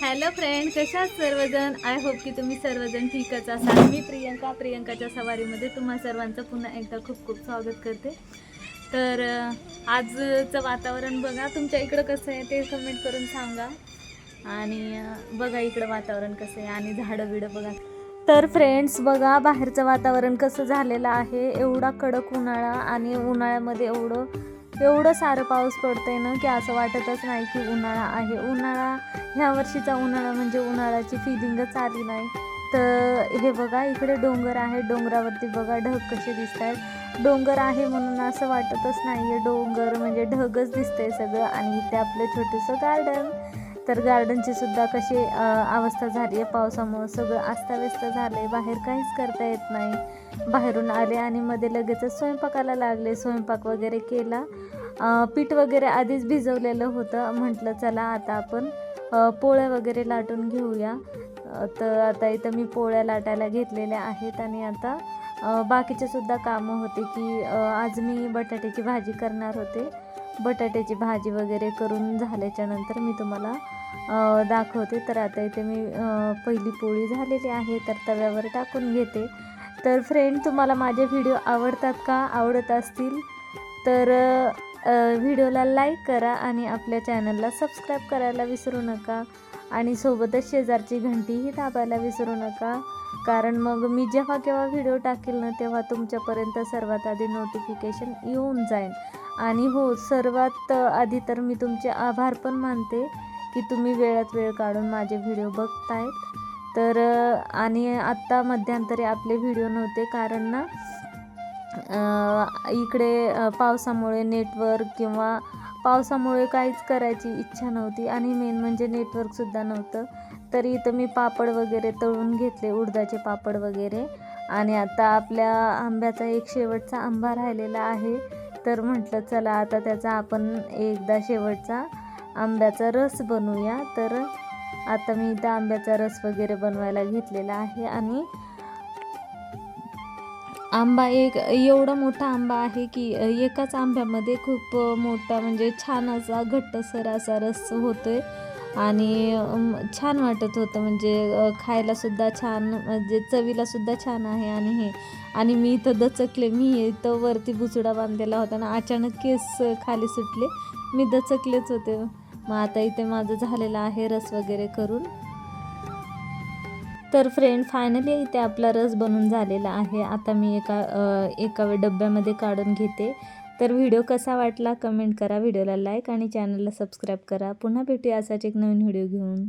Hello friend कशात सर्वजण? I hope की तुम्ही सर्वजण ठीकच असाल. मी प्रियंका. प्रियंकाच्या सवारीमध्ये तुम्हा सर्वांचं पुन्हा एकदा खूप खूप स्वागत करते. तर आजचं वातावरण बघा. तुमच्या इकडं कसं आहे ते कमेंट करून सांगा. आणि बघा इकडं वातावरण कसं आहे आणि झाडं बिडं बघा. तर फ्रेंड्स बघा बाहेरचं वातावरण कसं झालेलं आहे. एवढा कडक उन्हाळा आणि उन्हाळ्यामध्ये एवढं एवढं सारं पाऊस पडतंय ना की असं वाटतच नाही की उन्हाळा आहे. उन्हाळा ह्या वर्षीचा उन्हाळा म्हणजे उन्हाळ्याची फिलिंगच आली नाही. तर हे बघा इकडे डोंगर आहे. डोंगरावरती बघा ढग कसे दिसत आहेत डोंगर आहे म्हणून असं वाटतच नाही आहे डोंगर म्हणजे ढगच दिसतंय सगळं आणि इथे आपलं छोटंसं गार्डन तर गार्डनची सुद्धा कशी अवस्था झाली आहे पावसामुळं? सगळं अस्ताव्यस्त झालं आहे बाहेर काहीच करता येत नाही. बाहेरून आले आणि मध्ये लगेचच स्वयंपाकाला लागले. स्वयंपाक वगैरे केला. पीठ वगैरे आधीच भिजवलेलं होतं. म्हटलं चला आता आपण पोळ्या वगैरे लाटून घेऊया. तर आता इथं मी पोळ्या लाटायला घेतलेल्या आहेत आणि आता बाकीचे सुद्धा कामं होते की आज मी बटाट्याची भाजी करणार होते. बटाट्याची भाजी वगैरे करून झाल्याच्यानंतर मी तुम्हाला दाखवते. तर आता इथे मी पहिली पोळी झालेली आहे. तर तव्यावर टाकून घेते. तर फ्रेंड तुम्हाला माझे व्हिडिओ आवडतात का? आवडत असतील? तर व्हिडिओला लाईक करा आणि आपल्या चॅनलला सबस्क्राईब करायला विसरू नका. आणि सोबतच शेजारची घंटीही दाबायला विसरू नका. कारण मग मी जेव्हा केव्हा व्हिडिओ टाकेल ना तेव्हा तुमच्यापर्यंत सर्वात आधी नोटिफिकेशन येऊन जाईल. आणि हो सर्वात आधी तर मी तुमचे आभार पण मानते. की तुम्ही वेळात वेळ काढून माझे व्हिडिओ बघतायत. तर आणि आत्ता मध्यंतरी आपले व्हिडिओ नव्हते कारण ना इकडे पावसामुळे नेटवर्क किंवा पावसामुळे काहीच करायची इच्छा नव्हती आणि मेन म्हणजे नेटवर्कसुद्धा नव्हतं. तरी इथं मी पापड वगैरे तळून घेतले उडदाचे पापड वगैरे. आणि आता आपल्या आंब्याचा एक शेवटचा आंबा राहिलेला आहे. तर म्हटलं चला आता त्याचा आपण एकदा शेवटचा आंब्याचा रस बनवूया. तर आता मी इथं आंब्याचा रस वगैरे बनवायला घेतलेला आहे आणि आंबा एक एवढा मोठा आंबा आहे की एकाच आंब्यामध्ये खूप मोठा म्हणजे छान असा घट्टसर असा रस होतोय. आणि छान वाटत होतं म्हणजे खायलासुद्धा छान म्हणजे चवीलासुद्धा छान आहे आणि हे. आणि मी इथं दचकले. मी इथं वरती बुचडा बांधलेला होता ना अचानक केस खाली सुटले. मी दचकलेच होते. मग आता इथे माझं झालेलं आहे रस वगैरे करून. तर फ्रेंड फायनली इथे आपला रस बनून झालेला आहे. आता मी एका एका डब्यामध्ये काढून घेते. तर व्हिडिओ कसा वाटला कमेंट करा. व्हिडिओला लाईक आणि चॅनलला सबस्क्राईब करा. पुन्हा भेटूया असाच एक नवीन व्हिडिओ घेऊन.